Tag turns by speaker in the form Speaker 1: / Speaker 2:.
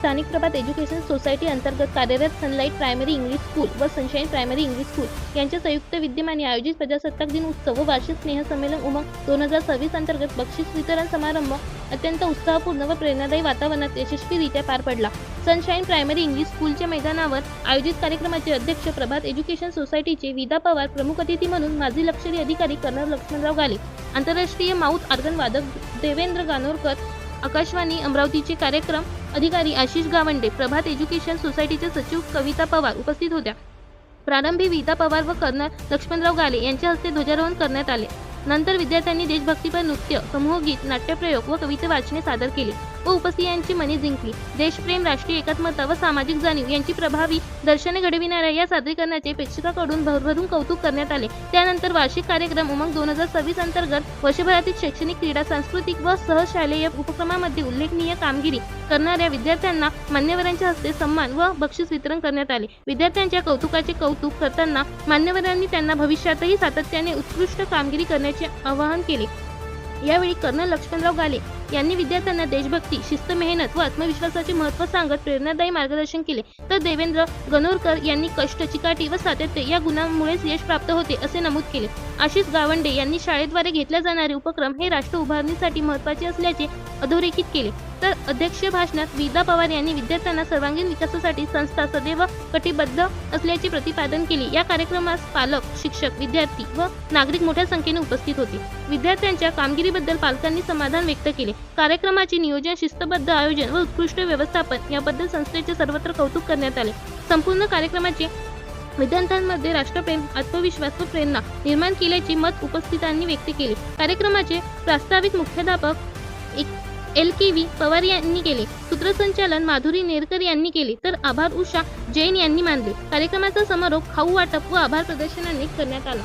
Speaker 1: स्थानिक प्रभात education society अंतर्गत कार्यरत सनलाईट प्रायमरी इंग्लिश स्कूल व सनशाईन प्रायमरी इंग्लिश स्कूल यांच्या संयुक्त विद्यमाने आयोजित प्रजासत्ताक दिन उत्सव व वार्षिक स्नेहसंमेलन उमंग दोन हजार सव्वीस अंतर्गत बक्षीस वितरण समारंभ अत्यंत उत्साहपूर्ण व प्रेरणादायी वातावरणात यशस्वीरित्या पार पडला. सनशाईन प्रायमरी इंग्लिश स्कूलच्या मैदानावर आयोजित कार्यक्रमाचे अध्यक्ष प्रभात एज्युकेशन सोसायटीचे विदा पवार प्रमुख अतिथी म्हणून माजी लष्करी अधिकारी कर्नल लक्ष्मणराव गाले आंतरराष्ट्रीय माऊथ ऑर्गन वादक देवेंद्र गानोरकर आकाशवाणी अमरावतीचे कार्यक्रम. अधिकारी आशिष गावंडे प्रभात एज्युकेशन सोसायटीचे सचिव कविता पवार उपस्थित होत्या. प्रारंभी विता पवार व कर्नल लक्ष्मणराव गाले यांच्या हस्ते ध्वजारोहण करण्यात आले. नंतर विद्यार्थ्यांनी देशभक्तीपर नृत्य समूहगीत नाट्यप्रयोग व कविता वाचने सादर केले. व उपस्थितांची मने जिंकली. देशप्रेम राष्ट्रीय एकात्मता व सामाजिक जाणीव यांची प्रभावी दर्शने घडविणाऱ्या या सादरीकरणाचे प्रेक्षकाकडून भरभरून कौतुक करण्यात आले. त्यानंतर वार्षिक कार्यक्रम उमंग दोन हजार सव्वीस अंतर्गत वर्षभरातील शैक्षणिक क्रीडा सांस्कृतिक व सहशालेय उपक्रमामध्ये उल्लेखनीय कामगिरी करणाऱ्या विद्यार्थ्यांना मान्यवरांच्या हस्ते सन्मान व बक्षीस वितरण करण्यात आले. विद्यार्थ्यांच्या कौतुकाचे कौतुक करताना मान्यवरांनी त्यांना भविष्यातही सातत्याने उत्कृष्ट कामगिरी करण्याचे आवाहन केले. यावेळी कर्नल लक्ष्मणराव गाले यांनी विद्यार्थ्यांना देशभक्ती शिस्त मेहनत व आत्मविश्वासाचे महत्त्व सांगत प्रेरणादायी मार्गदर्शन केले. तर देवेंद्र गणोरकर यांनी कष्ट चिकाटी व सातत्य या गुणांमुळेच यश प्राप्त होते असे नमूद केले. आशिष गावंडे यांनी शाळेद्वारे घेतले जाणारे उपक्रम हे राष्ट्र उभारणीसाठी महत्त्वाचे असल्याचे अधोरेखित केले. तर अध्यक्षीय भाषणात विदा पवार यांनी विद्यार्थ्यांना सर्वांगीण विकासासाठी संस्था सदैव कटिबद्ध असल्याचे प्रतिपादन केले. या कार्यक्रमास पालक शिक्षक विद्यार्थी व नागरिक मोठ्या संख्येने उपस्थित होते. विद्यार्थ्यांच्या कामगिरीबद्दल पालकांनी समाधान व्यक्त केले. कार्यक्रमाचे नियोजन शिस्तबद्ध आयोजन व उत्कृष्ट व्यवस्थापन याबद्दल संस्थेचे सर्वत्र कौतुक करण्यात आले. संपूर्ण कार्यक्रमाचे विद्यार्थ्यांमध्ये राष्ट्रप्रेम आत्मविश्वास व प्रेरणा निर्माण केल्याचे मत उपस्थितांनी व्यक्त केले. कार्यक्रमाचे प्रास्ताविक मुख्याध्यापक एल के व्ही पवार यांनी केले. सूत्रसंचालन माधुरी नेरकर यांनी केले. तर आभार उषा जैन यांनी मानले. कार्यक्रमाचा समारोप खाऊ वाटप व आभार प्रदर्शनाने करण्यात आला.